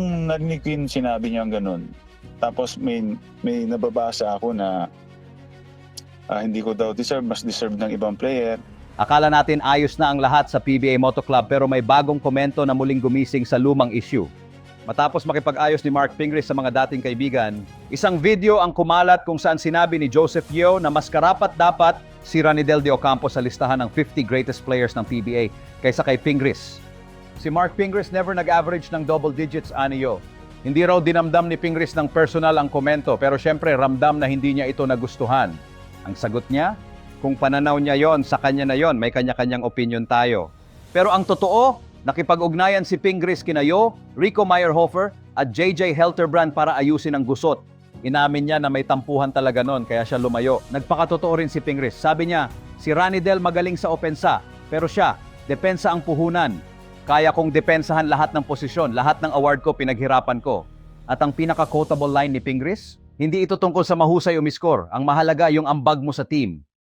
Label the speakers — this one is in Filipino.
Speaker 1: nung narinig ko yung sinabi niya ganun, tapos may, may nababasa ako na ah, hindi ko daw deserve, mas deserve ng ibang player.
Speaker 2: Akala natin ayos na ang lahat sa PBA Moto Club pero may bagong komento na muling gumising sa lumang issue. Matapos makipag-ayos ni Mark Pingris sa mga dating kaibigan, isang video ang kumalat kung saan sinabi ni Joseph Yeo na mas karapat dapat si Ranidel de Ocampo sa listahan ng 50 greatest players ng PBA kaysa kay Pingris. Si Mark Pingris never nag-average ng double digits, Aniyo. Hindi raw dinamdam ni Pingris ng personal ang komento pero syempre ramdam na hindi niya ito nagustuhan. Ang sagot niya, kung pananaw niya yon, sa kanya na yon, may kanya-kanyang opinion tayo. Pero ang totoo, nakipag-ugnayan si Pingris kinayo, Rico Meyerhofer at JJ Helterbrand para ayusin ang gusot. Inamin niya na may tampuhan talaga nun, kaya siya lumayo. Nagpakatotoo rin si Pingris. Sabi niya, si Ranidel magaling sa opensa, pero siya, depensa ang puhunan. Kaya kong depensahan lahat ng posisyon, lahat ng award ko pinaghirapan ko. At ang pinaka-quotable line ni Pingris, hindi ito tungkol sa mahusay o miskor. Ang mahalaga yung ambag mo sa team.